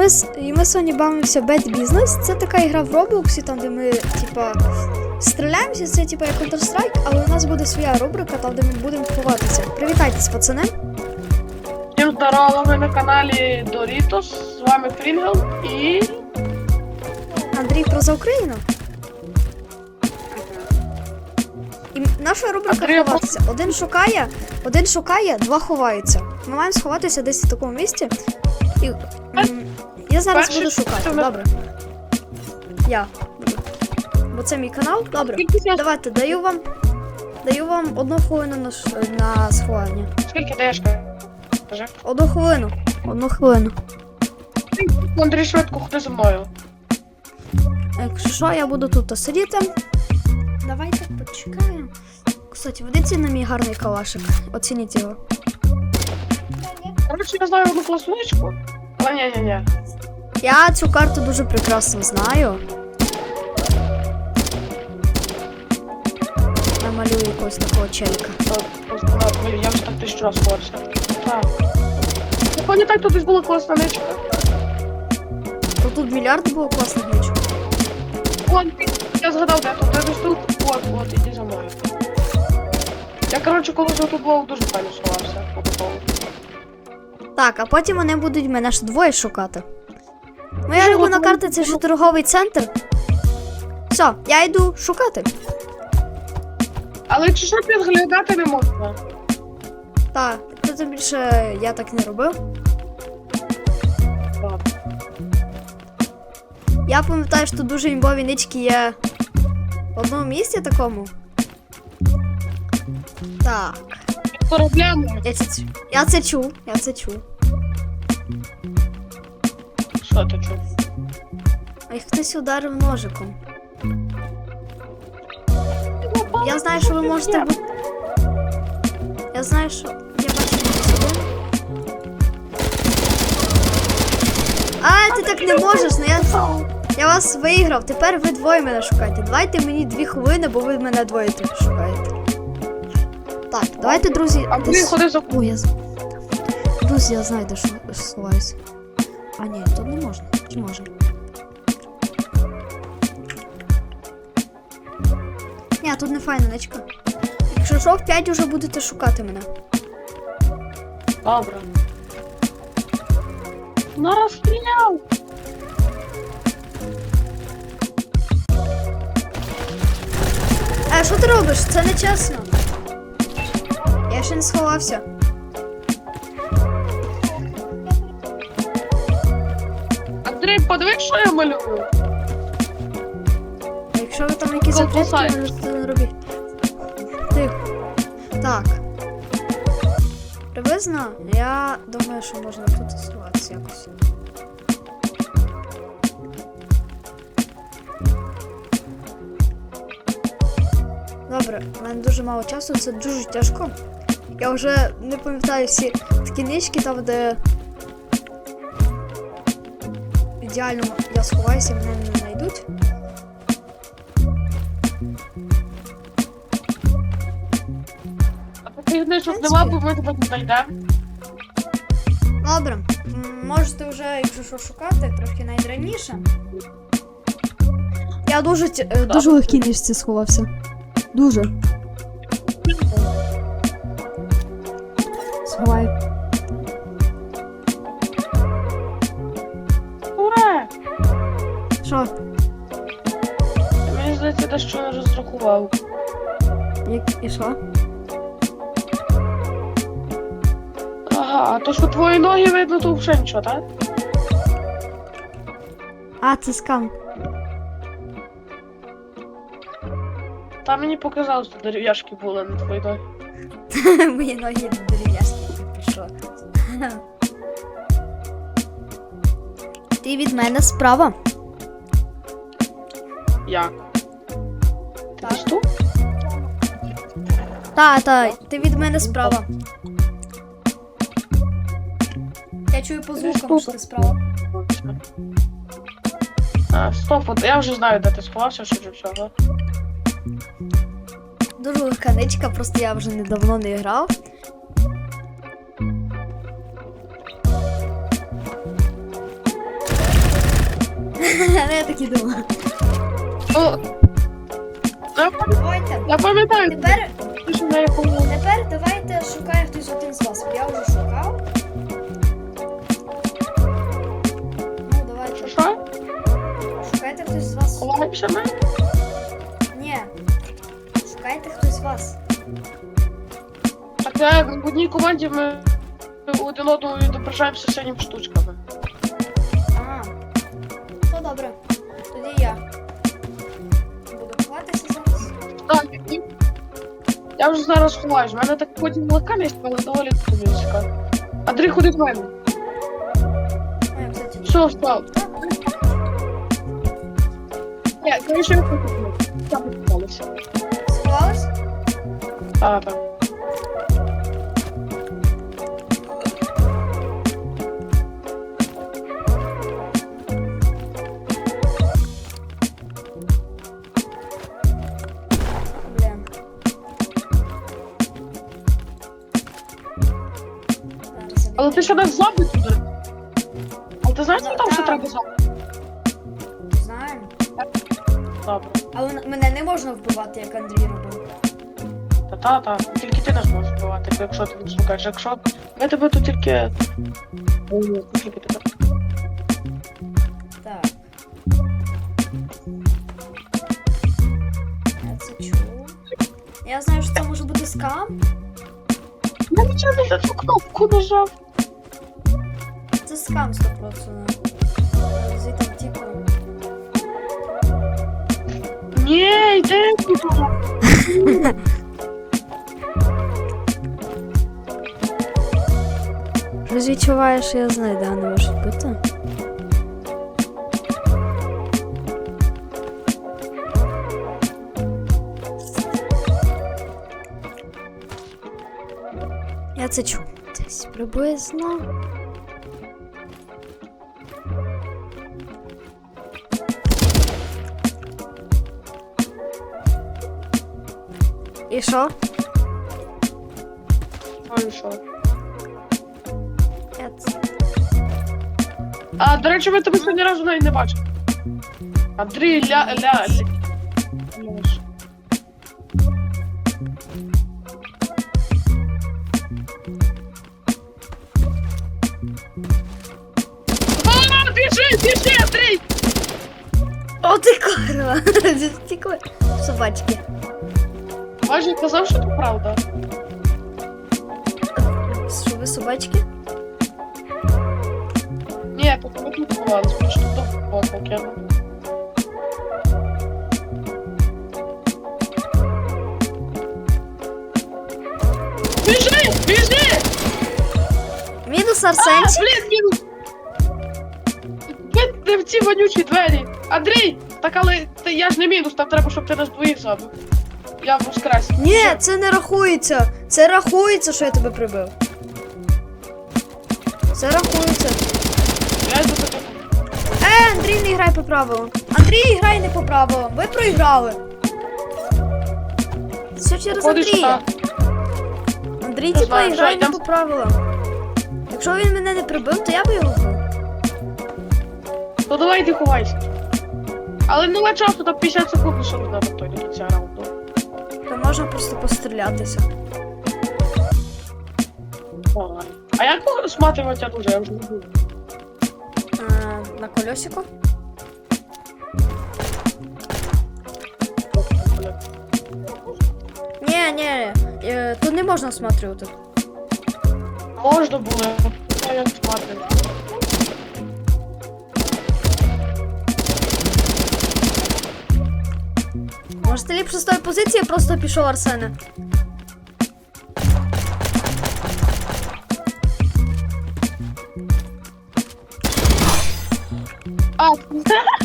ми, і ми сьогодні бавимося Bad Business. Це така ігра в Роблоксі, там, де ми, типа, стріляємося, це типа як Counter-Strike, але у нас буде своя рубрика, там, де ми будемо ховатися. Привітайтесь, пацани. Всім здорово, ви на каналі Doritos, з вами Фрінгел і... Андрій про за Україну. І наша рубрика Андрій, ховатися. Один шукає, один шукає, два ховаються. Ми маємо сховатися десь в такому місці. І, я зараз Перший буду шукати. ви- Добре. Я. Бо це мій канал. Добре. Давайте, даю вам. Даю вам одну хвилину на, ш- на сховання. скільки даєш? Одну хвилину. Одну хвилину. Андрій, швидко ходи за мною. Якщо що, я буду тут сидіти. Давайте почекаємо. Кстати, ведіться на мій гарний калашик. Оцініть його. Коротше, я знаю одну класничку. Але ні-ні-ні. Я цю карту дуже прекрасно знаю. Намалюю якогось такого челіка. Блін, Я вже так тисячу раз ховався. Так. Я пам'ятаю, тут десь була класна ничка. То тут мільярд було класних нічого. Вон, я згадав, де тут, де десь тут. От, от, іди за мною. Я, коротше, колись тут був дуже файно сховався. по. Так, а потім вони будуть мене ж двоє шукати. Моя Ну, улюблена карта це ж торговий центр. Все, я йду шукати. Але якщо що, підглядати не можна. Так, це більше я так не робив. Так. Я пам'ятаю, що дуже імбові нички є в одному місці такому. Так, Під я це, я це чув, я це чув. Ти чув? А їх хтось ударив ножиком. Я знаю, що ви можете бути. Я знаю, що. Я бачу хтось. А, ти так не можеш, ну я. Я вас виграв. Тепер ви двоє мене шукаєте. Давайте мені дві хвилини, бо ви мене двоє тут шукаєте. Так, давайте, друзі. Андрій, десь- ходи за О, я з- Друзі, я знаю, де що сховаюся. А ні, тут не можна. Чи можна? Ні, тут не файна ничка. Якщо що, в 5 вже будете шукати мене. Добре. Ну розстріляв! Е, що ти робиш? Це не чесно. Я ще не сховався. Андрій, подивись, що я малюю. А якщо ви там якісь закритки, кусаєш? ви не робіть. Тихо. Так. Приблизно, я думаю, що можна тут сховатися якось. Добре, в мене дуже мало часу, це дуже тяжко. Я вже не пам'ятаю всі такі нички там, де ідеально я сховаюся, мене не знайдуть. А таких нічого нема, бо ми тебе не знайдемо. Добре, можете вже, якщо що шукати, трохи навіть раніше. Я дуже, ті- е, дуже легкій ніжці сховався. Дуже. Сховай. Що? Мені здається, дещо не розрахував. Як і що? Ага, то що твої ноги видно, то взагалі нічого, так? А, це скам. Там мені показалось, що дерев'яшки були на твої ноги. Мої ноги дерев'яшки пішов. Ти від мене справа. Як? Ти тут? Та, та, ти від мене справа. Я чую по звукам, що ти справа. А, стоп, от я вже знаю, де ти сховався, що вже всього. Дуже легка ничка, просто я вже недавно не грав. Я так і думала. О, Давайте. Я пам'ятаю, Тепер, що тепер давайте шукає хтось один з вас. Я вже шукав. Ну, давайте. Що? Шукайте хтось з вас. Ховаємося ми? Ні. Шукайте хтось з вас. Так я в одній команді ми один одного відображаємося синім штучками. А. Ну добре. Тоді я. я вже зараз ховаюсь. У мене так потім локальність, але доволі тобі цікаво. Андрій, ходи до мене. А, я, кстати, Все, встав. Ні, конечно, я хочу. Там відбувалося. сховалась? А, так. Але ти ще нас забудь туди. Але ти знаєш, Ну, там що так. треба забути? Знаємо. Добре. Але мене не можна вбивати, як Андрій робив. Та-та-та. Тільки ти нас можеш вбивати, якщо ти відшукаєш. Якщо ми тебе тут тільки... Ой, тільки тебе. Так. Я це чув. Я знаю, що це може бути скам. Я нічого не за цю кнопку нажав. Це скам 100%. Звідти типу. Ні, йди відчуваю, що я знаю, де вони можуть бути. Я це чув. Десь приблизно. І що? А, до речі, ми тебе сьогодні разу навіть не бачили. Андрій, ля, ля, ля. Казав, що це правда. Що ви собачки? Ні, тут ховались, ми ж тут довго покинули. Біжи, біжи! Мінус А, Арсенчик. блін, мінус! Не в ці вонючі двері. Андрій, так але ти, я ж не мінус, там треба, щоб ти нас двоїх забив. Я воскрес. Ні, це не рахується. Це рахується, що я тебе прибив. Це рахується. Я йду тебе. Е, Андрій не грай по правилам. Андрій грай не по правилам. Ви проіграли. Все через Ходиш Андрія. Андрій типа знаю, грає не по правилам. Якщо він мене не прибив, то я би його вбив. Ну давай ти ховайся. Але не на часу, там 50 секунд лише до кінця раунду. То можна просто пострілятися. А як сматривати оружие? Я вже не буду. На колесику. Ні, ні, е, тут не можна осматрювати. Можна було, я як сматриваю. Може, ти ліпше з тої позиції просто пішов Арсене. А,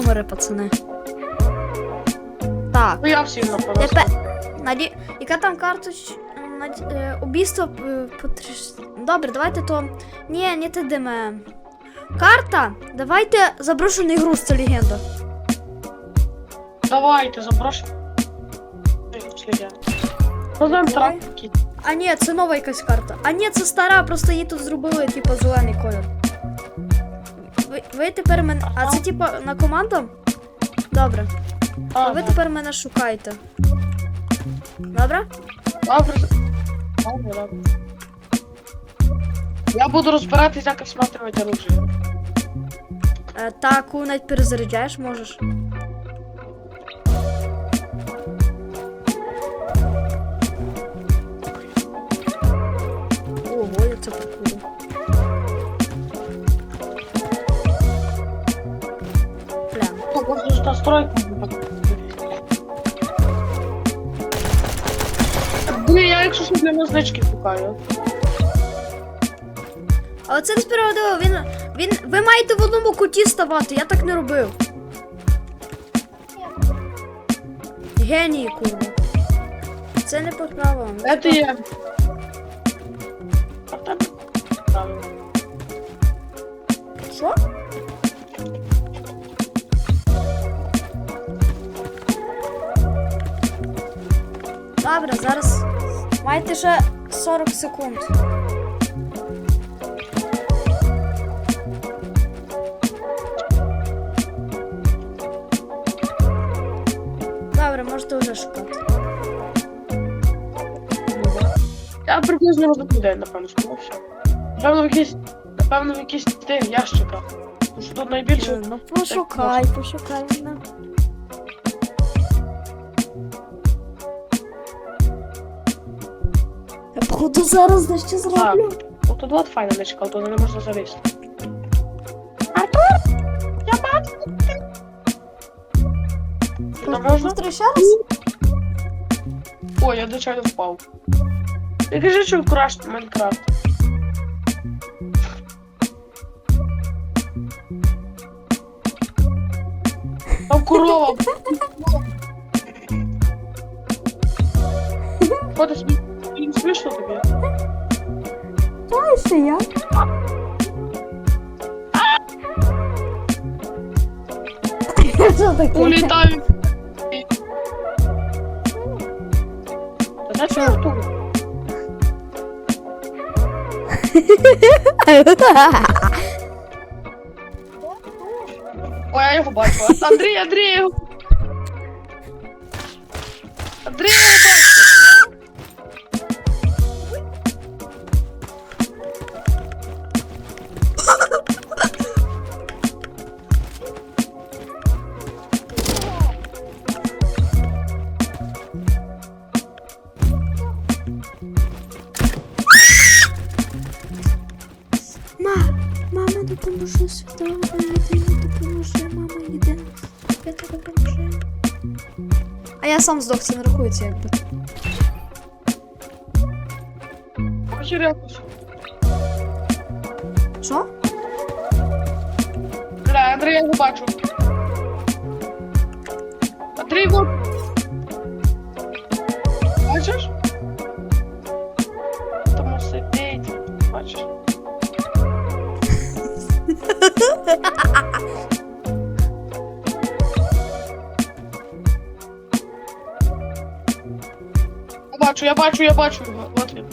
ви пацани. Так. Ну я всім напевно. Тепер. Наді... Яка там карточ... м, над- е, убійство е, потріш... Добре, давайте то. Ні, не те диме. Карта. Давайте заброшений груз, це легенда. Давайте. Давай. трапки. А ні, це нова якась карта. А ні, це стара, просто її тут зробили, типу, зелений колір. Ви, ви тепер мене. А це типу на команду? Добре. А ви тепер мене шукаєте. Добре? Добре. Добре, добре. Я буду розбиратись, як осматривати оружие. Е, таку навіть перезаряджаєш можеш. Ого, як це прикольно. Можна настройку. Блін, я якщо що для назнички шукаю. Але це несправедливо, він, він. Ви маєте в одному куті ставати, я так не робив. Генії, курва. Це не по правилам. Тебе? Правильно. Що? Добре, зараз маєте ще 40 секунд. Добре, можете вже шукати. Я приблизно розумію, людей, напевно, сховався. Напевно, в якісь, напевно, в якісь тих ящиках. Тому що тут найбільше. Ну пошукай, пошукай походу зараз дещо зроблю. От тут от файна але туди не можна залізти. Артур! Я бачу! Туди можна? Повтори ще раз? Ой, я звичайно впав. Ти кажи, що краш Майнкрафт. Там корова. Смі... Їм смішно тобі? Знаєш, що я? Що таке? Улітаю. Та знаєш, що Артур? Ой, я його бачу. Андрій, Андрій, я його. Андрій, я його Сам здох, це не рахується якби. Якось. Що? Бля, Андрій, я його бачу. Андрій, вот. Бачу, я бачу, його. От він.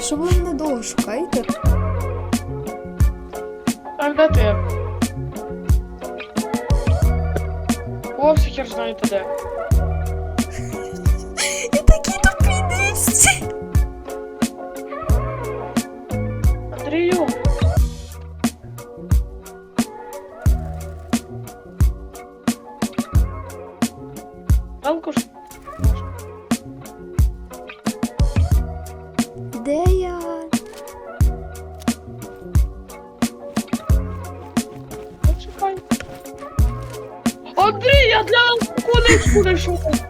Що ви мене довго шукаєте? Так, де ти? О, всі хер знаєте де. Десь. Андрію. Жалко. Де я? Почекай. Андрій, я для конечку знайшов.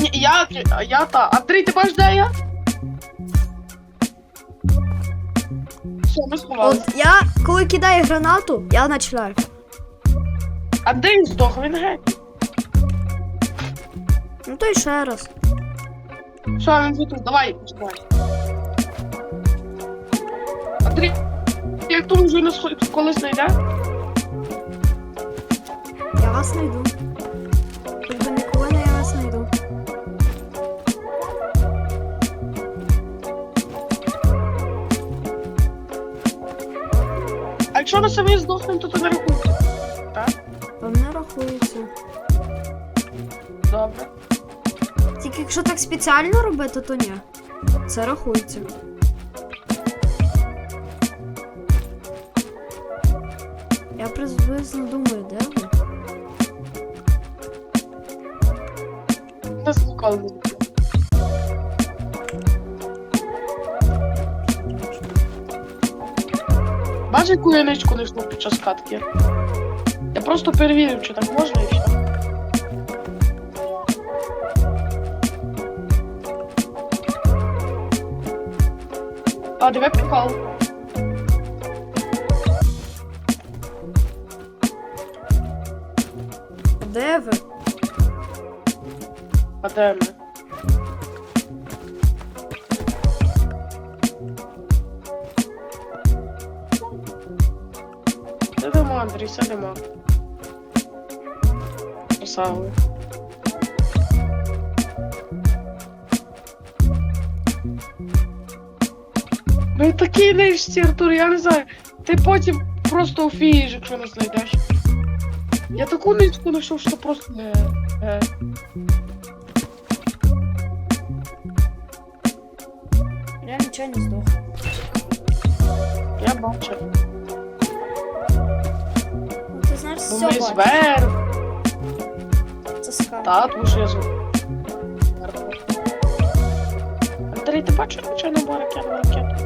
Ні, я, я та. Андрій, ти бачиш, де я? Все, ми сховалися. От я, коли кидаю гранату, я починаю. Андрій здох, він геть. Ну то й ще раз. Все, він тут, давай, починай. Андрій, як тому вже нас колись знайде? Я вас знайду. Якщо ми самі здохнемо, то це не рахується. Так? Вам не рахується. Добре. Тільки якщо так спеціально робити, то ні. Це рахується. Я приблизно думаю, де ви? Нас ніколи не Бачиш, яку я не під час катки? Я просто перевірив, чи так можна і все. А, диви прикол. Де ви? А де ми? Сидимо, Андрій, сидимо. Красавий. Ну такий нижці, Артур, я не знаю. Ти потім просто офієш, якщо не знайдеш. Я таку низьку знайшов, що просто не. Е. Я нічого не здох. Я бачив. Ну, ти знаєш, все бачиш. зверху. Це скар. Та, тому що я звук. Андрій, ти бачиш, що не була ракета ракета?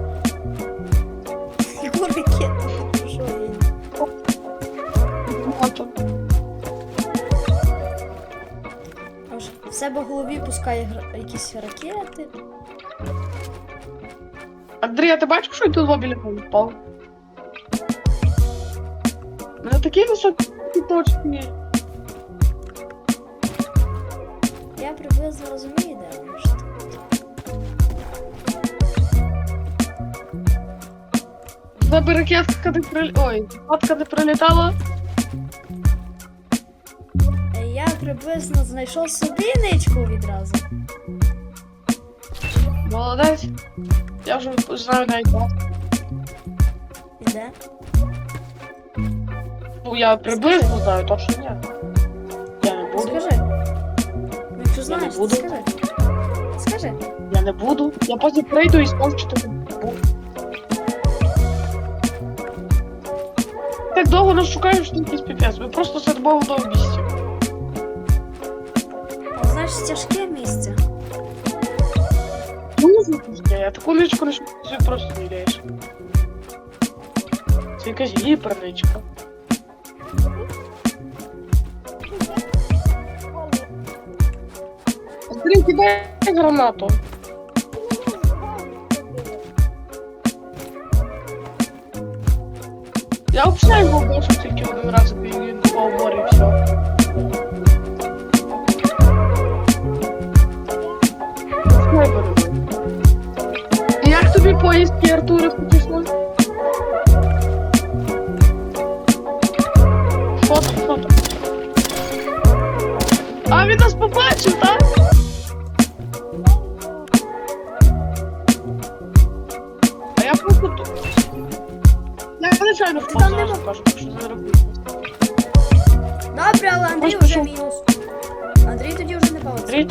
Яку ракету ти. Аж в себе в голові пускає гра- якісь ракети. Андрій, а ти бачиш, що тут в біля впав? На такі високі точки. Я приблизно розумію, де воно таке. В ракетка не прилі... Ой, патка не прилітала. Я приблизно знайшов собі ничку відразу. Молодець. Я вже знаю навіть. І де? Ну, я приблизно знаю, то що ні. Я не буду. Скажи. Ну, якщо знаєш, то буду. скажи. Скажи. Я не буду. Я потім прийду і скажу, що ти був. Так довго нас шукаєш, що якийсь піпець. Ми просто сидимо в одному місці. А знаєш, тяжке місце. Я таку личку не просто не ляєш. Це якась гіперличка. Блин, кидай гранату. После поиски Артура пришло. Фото, фото. А він нас побачив, так? А я просто тут. Я звичайно впав зараз, кажу, що не. Добре, але Андрій вже мінус. Андрій тоді вже не балансує. Андрій,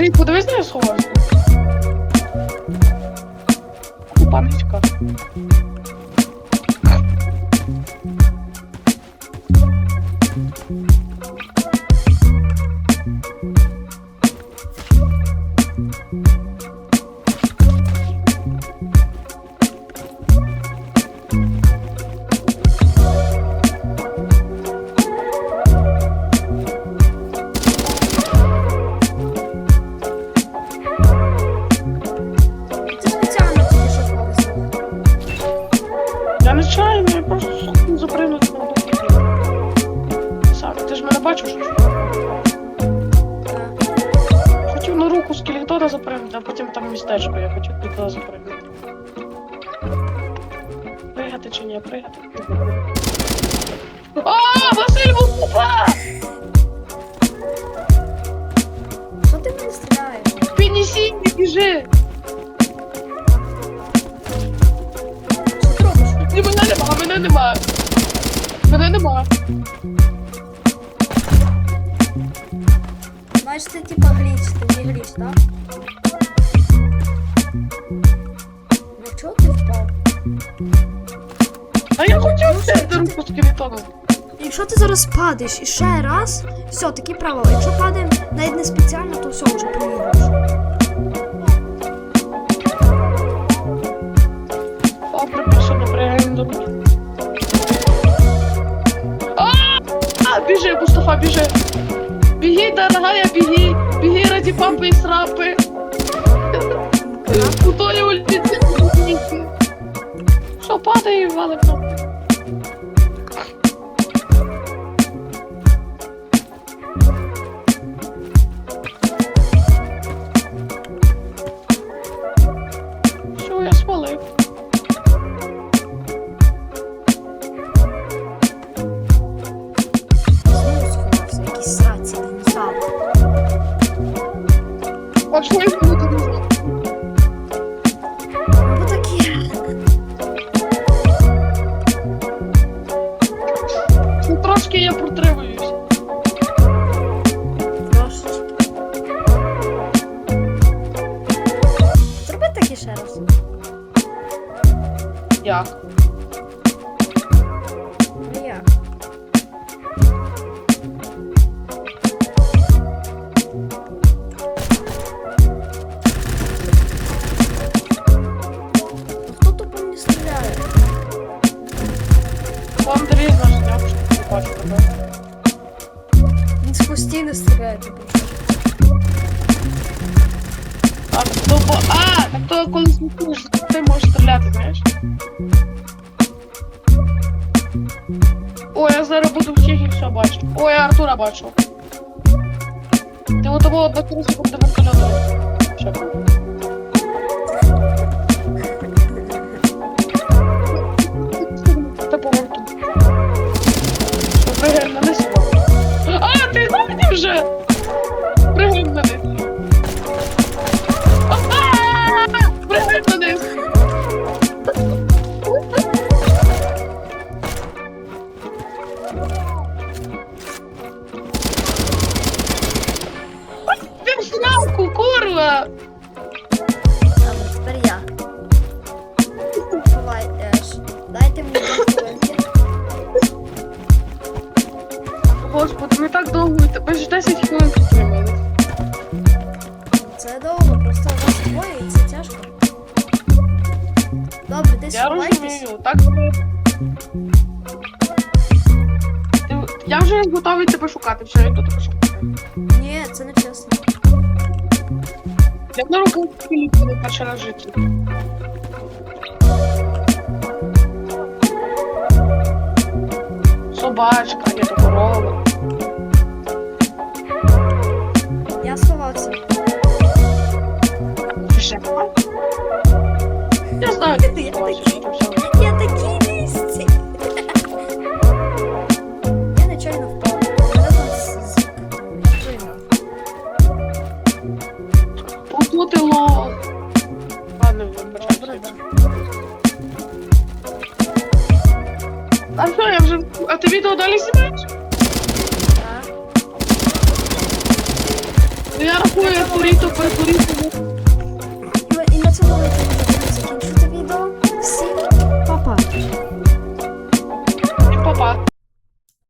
Андрій, подивись на сховався. Паночка. нема. Мене нема. Бачиш, це типа гліч, ти не гліч, так? Ну чого ти впав? А я хотів ну, все центр руку. Якщо ти зараз падаєш і ще раз, все, таки правило. Якщо падаємо навіть не спеціально, то все вже проіграєш. біжи, Мустафа, біжи. Біги, дорогая, біги, біги раді папи і срапи. Утолювальниці. Що падає, валика? bo, bo teraz się poddawam kanał. Vasco, aí eu tô com o